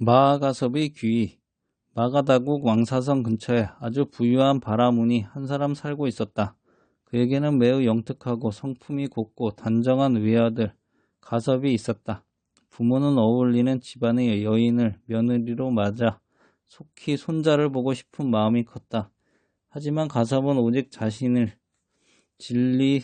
마아가섭의 귀 마가다국 왕사성 근처에 아주 부유한 바라문이 한 사람 살고 있었다. 그에게는 매우 영특하고 성품이 곱고 단정한 외아들 가섭이 있었다. 부모는 어울리는 집안의 여인을 며느리로 맞아 속히 손자를 보고 싶은 마음이 컸다. 하지만 가섭은 오직 자신을 진리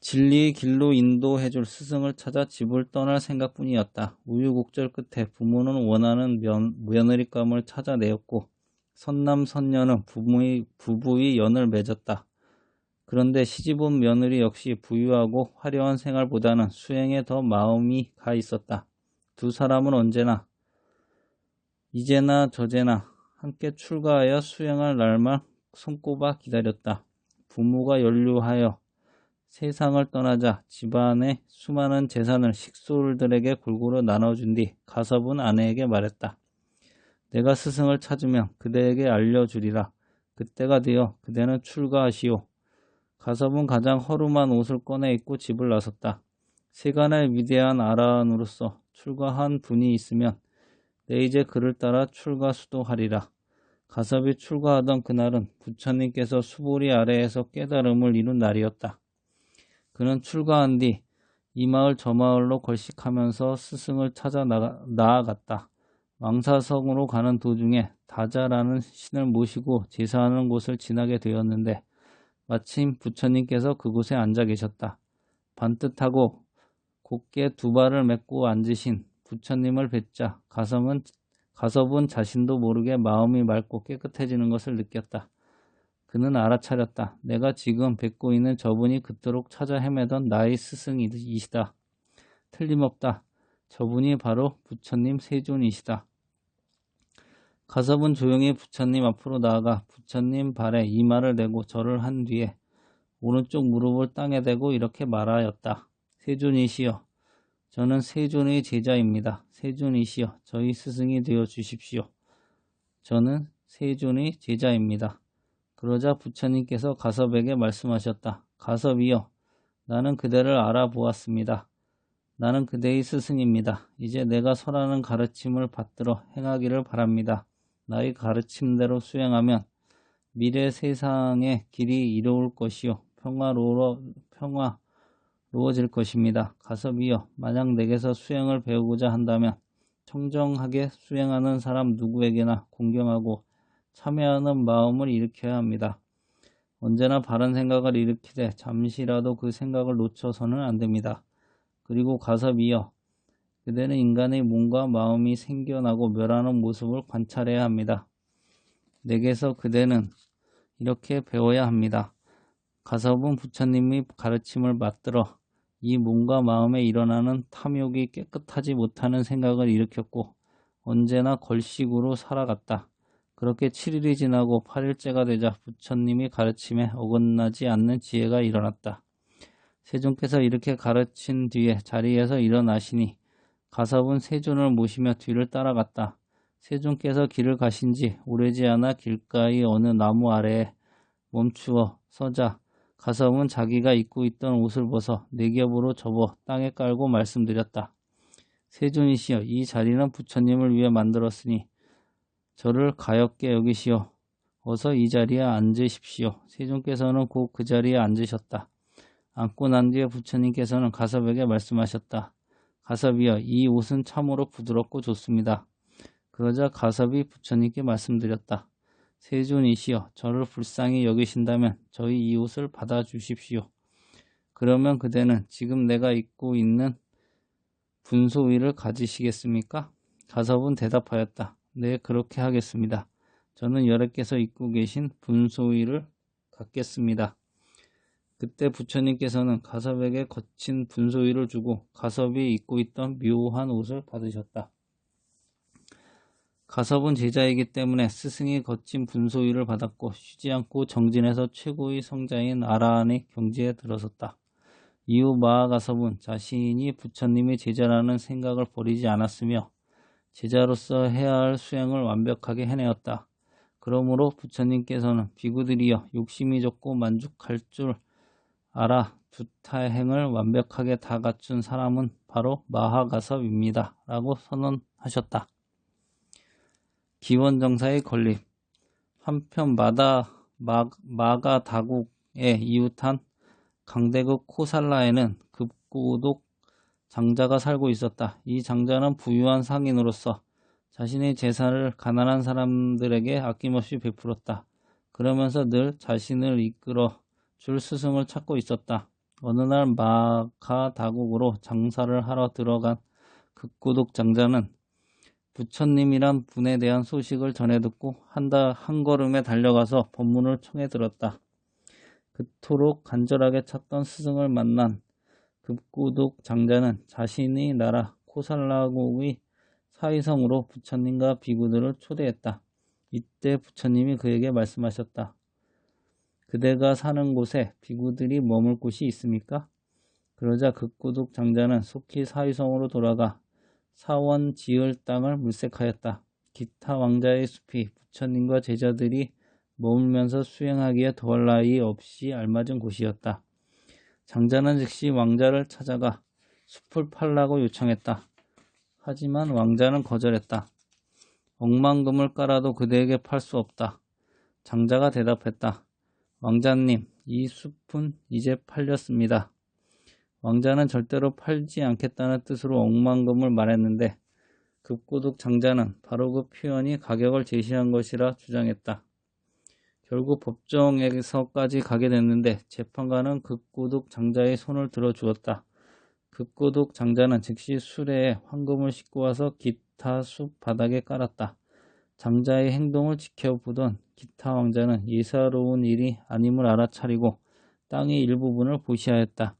진리의 길로 인도해줄 스승을 찾아 집을 떠날 생각뿐이었다. 우유곡절 끝에 부모는 원하는 면, 며느리감을 찾아내었고 선남선녀는 부부의, 부부의 연을 맺었다. 그런데 시집온 며느리 역시 부유하고 화려한 생활보다는 수행에 더 마음이 가 있었다. 두 사람은 언제나 이제나 저제나 함께 출가하여 수행할 날만 손꼽아 기다렸다. 부모가 연류하여 세상을 떠나자 집안의 수많은 재산을 식솔들에게 골고루 나눠준 뒤 가섭은 아내에게 말했다. 내가 스승을 찾으면 그대에게 알려주리라. 그때가 되어 그대는 출가하시오. 가섭은 가장 허름한 옷을 꺼내 입고 집을 나섰다. 세간의 위대한 아라한으로서 출가한 분이 있으면 내 이제 그를 따라 출가 수도하리라. 가섭이 출가하던 그날은 부처님께서 수보리 아래에서 깨달음을 이룬 날이었다. 그는 출가한 뒤 이 마을 저 마을로 걸식하면서 스승을 찾아 나아갔다. 왕사성으로 가는 도중에 다자라는 신을 모시고 제사하는 곳을 지나게 되었는데 마침 부처님께서 그곳에 앉아 계셨다. 반듯하고 곱게 두 발을 맺고 앉으신 부처님을 뵙자 가섭은, 가섭은 자신도 모르게 마음이 맑고 깨끗해지는 것을 느꼈다. 그는 알아차렸다. 내가 지금 뵙고 있는 저분이 그토록 찾아 헤매던 나의 스승이시다. 틀림없다. 저분이 바로 부처님 세존이시다. 가섭은 조용히 부처님 앞으로 나아가 부처님 발에 이마를 대고 절을 한 뒤에 오른쪽 무릎을 땅에 대고 이렇게 말하였다. 세존이시여, 저는 세존의 제자입니다. 세존이시여, 저희 스승이 되어 주십시오. 저는 세존의 제자입니다. 그러자 부처님께서 가섭에게 말씀하셨다. 가섭이여, 나는 그대를 알아보았습니다. 나는 그대의 스승입니다. 이제 내가 설하는 가르침을 받들어 행하기를 바랍니다. 나의 가르침대로 수행하면 미래 세상의 길이 이로울 것이요 평화로워 평화로워질 것입니다. 가섭이여, 만약 내게서 수행을 배우고자 한다면 청정하게 수행하는 사람 누구에게나 공경하고 참여하는 마음을 일으켜야 합니다. 언제나 바른 생각을 일으키되 잠시라도 그 생각을 놓쳐서는 안 됩니다. 그리고 가섭이여 그대는 인간의 몸과 마음이 생겨나고 멸하는 모습을 관찰해야 합니다. 내게서 그대는 이렇게 배워야 합니다. 가섭은 부처님의 가르침을 받들어 이 몸과 마음에 일어나는 탐욕이 깨끗하지 못하는 생각을 일으켰고 언제나 걸식으로 살아갔다. 그렇게 7일이 지나고 8일째가 되자 부처님이 가르침에 어긋나지 않는 지혜가 일어났다. 세존께서 이렇게 가르친 뒤에 자리에서 일어나시니 가섭은 세존을 모시며 뒤를 따라갔다. 세존께서 길을 가신 지 오래지 않아 길가의 어느 나무 아래에 멈추어 서자 가섭은 자기가 입고 있던 옷을 벗어 네 겹으로 접어 땅에 깔고 말씀드렸다. 세존이시여 이 자리는 부처님을 위해 만들었으니 저를 가엽게 여기시오. 어서 이 자리에 앉으십시오. 세종께서는 곧 그 자리에 앉으셨다. 앉고 난 뒤에 부처님께서는 가섭에게 말씀하셨다. 가섭이여, 이 옷은 참으로 부드럽고 좋습니다. 그러자 가섭이 부처님께 말씀드렸다. 세존이시여, 저를 불쌍히 여기신다면 저희 이 옷을 받아주십시오. 그러면 그대는 지금 내가 입고 있는 분소위를 가지시겠습니까? 가섭은 대답하였다. 네, 그렇게 하겠습니다. 저는 여러께서 입고 계신 분소위를 갖겠습니다. 그때 부처님께서는 가섭에게 거친 분소위를 주고 가섭이 입고 있던 묘한 옷을 받으셨다. 가섭은 제자이기 때문에 스승이 거친 분소위를 받았고 쉬지 않고 정진에서 최고의 성자인 아라한의 경지에 들어섰다. 이후 마하가섭은 자신이 부처님의 제자라는 생각을 버리지 않았으며 제자로서 해야 할 수행을 완벽하게 해내었다. 그러므로 부처님께서는 비구들이여 욕심이 적고 만족할 줄 알아 두 타행을 완벽하게 다 갖춘 사람은 바로 마하가섭입니다. 라고 선언하셨다. 기원정사의 건립 한편 마다 마, 마가 다국에 이웃한 강대국 코살라에는 급고독 장자가 살고 있었다. 이 장자는 부유한 상인으로서 자신의 재산을 가난한 사람들에게 아낌없이 베풀었다. 그러면서 늘 자신을 이끌어 줄 스승을 찾고 있었다. 어느 날 마가 다국으로 장사를 하러 들어간 극고독 장자는 부처님이란 분에 대한 소식을 전해 듣고 한다 한 걸음에 달려가서 법문을 청해 들었다. 그토록 간절하게 찾던 스승을 만난 급고독 장자는 자신의 나라 코살라국의 사위성으로 부처님과 비구들을 초대했다. 이때 부처님이 그에게 말씀하셨다. 그대가 사는 곳에 비구들이 머물 곳이 있습니까? 그러자 극고독 장자는 속히 사위성으로 돌아가 사원 지을 땅을 물색하였다. 기타 왕자의 숲이 부처님과 제자들이 머물면서 수행하기에 더할 나위 없이 알맞은 곳이었다. 장자는 즉시 왕자를 찾아가 숲을 팔라고 요청했다. 하지만 왕자는 거절했다. 억만금을 깔아도 그대에게 팔 수 없다. 장자가 대답했다. 왕자님, 이 숲은 이제 팔렸습니다. 왕자는 절대로 팔지 않겠다는 뜻으로 억만금을 말했는데 급고독 장자는 바로 그 표현이 가격을 제시한 것이라 주장했다. 결국 법정에서까지 가게 됐는데 재판관은 급고독 장자의 손을 들어주었다. 급고독 장자는 즉시 수레에 황금을 싣고 와서 기타 숲 바닥에 깔았다. 장자의 행동을 지켜보던 기타 왕자는 예사로운 일이 아님을 알아차리고 땅의 일부분을 보시하였다.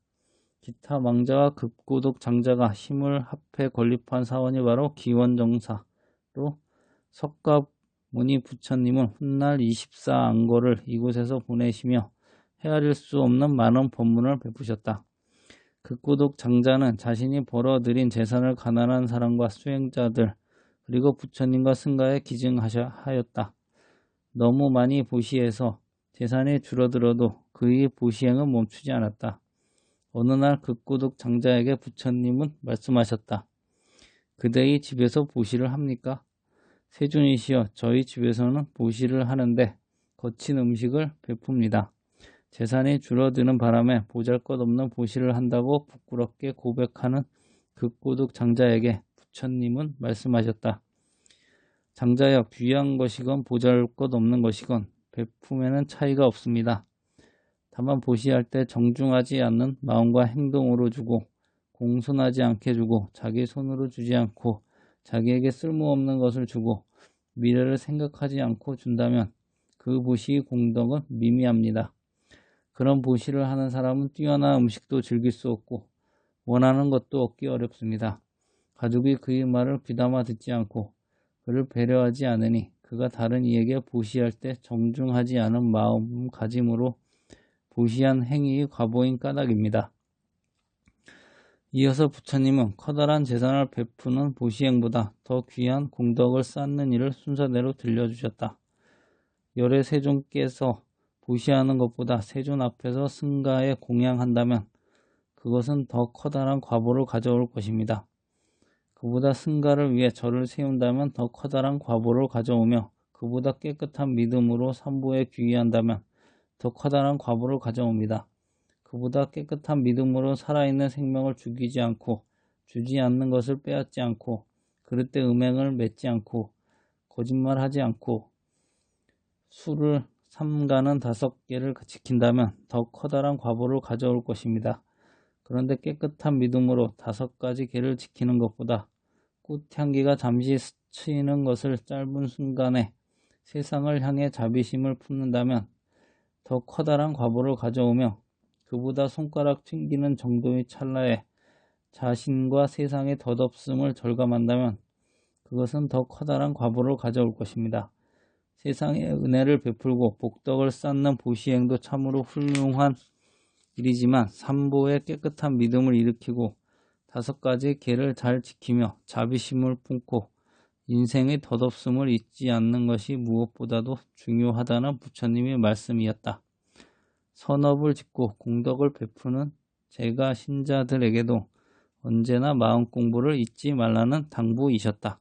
기타 왕자와 급고독 장자가 힘을 합해 건립한 사원이 바로 기원정사로 석가 무니 부처님은 훗날 24안거를 이곳에서 보내시며 헤아릴 수 없는 많은 법문을 베푸셨다. 극고독 장자는 자신이 벌어들인 재산을 가난한 사람과 수행자들 그리고 부처님과 승가에 기증하였다. 너무 많이 보시해서 재산이 줄어들어도 그의 보시행은 멈추지 않았다. 어느 날 극고독 장자에게 부처님은 말씀하셨다. 그대의 집에서 보시를 합니까? 세존이시여 저희 집에서는 보시를 하는데 거친 음식을 베풉니다. 재산이 줄어드는 바람에 보잘것없는 보시를 한다고 부끄럽게 고백하는 극고독 장자에게 부처님은 말씀하셨다. 장자여 귀한 것이건 보잘것없는 것이건 베품에는 차이가 없습니다. 다만 보시할 때 정중하지 않는 마음과 행동으로 주고 공손하지 않게 주고 자기 손으로 주지 않고 자기에게 쓸모없는 것을 주고 미래를 생각하지 않고 준다면 그 보시의 공덕은 미미합니다. 그런 보시를 하는 사람은 뛰어난 음식도 즐길 수 없고 원하는 것도 얻기 어렵습니다. 가족이 그의 말을 귀담아 듣지 않고 그를 배려하지 않으니 그가 다른 이에게 보시할 때 정중하지 않은 마음가짐으로 보시한 행위의 과보인 까닭입니다. 이어서 부처님은 커다란 재산을 베푸는 보시행보다 더 귀한 공덕을 쌓는 일을 순서대로 들려주셨다. 열의 세존께서 보시하는 것보다 세존 앞에서 승가에 공양한다면 그것은 더 커다란 과보를 가져올 것입니다. 그보다 승가를 위해 절을 세운다면 더 커다란 과보를 가져오며 그보다 깨끗한 믿음으로 삼보에 귀의한다면 더 커다란 과보를 가져옵니다. 그보다 깨끗한 믿음으로 살아있는 생명을 죽이지 않고 주지 않는 것을 빼앗지 않고 그릇때 음행을 맺지 않고 거짓말하지 않고 술을 삼가는 다섯 개를 지킨다면 더 커다란 과보를 가져올 것입니다. 그런데 깨끗한 믿음으로 다섯 가지 개를 지키는 것보다 꽃향기가 잠시 스치는 것을 짧은 순간에 세상을 향해 자비심을 품는다면 더 커다란 과보를 가져오며 그보다 손가락 튕기는 정도의 찰나에 자신과 세상의 덧없음을 절감한다면 그것은 더 커다란 과보를 가져올 것입니다. 세상에 은혜를 베풀고 복덕을 쌓는 보시행도 참으로 훌륭한 일이지만 삼보의 깨끗한 믿음을 일으키고 다섯 가지 계를 잘 지키며 자비심을 품고 인생의 덧없음을 잊지 않는 것이 무엇보다도 중요하다는 부처님의 말씀이었다. 선업을 짓고 공덕을 베푸는 제가 신자들에게도 언제나 마음 공부를 잊지 말라는 당부이셨다.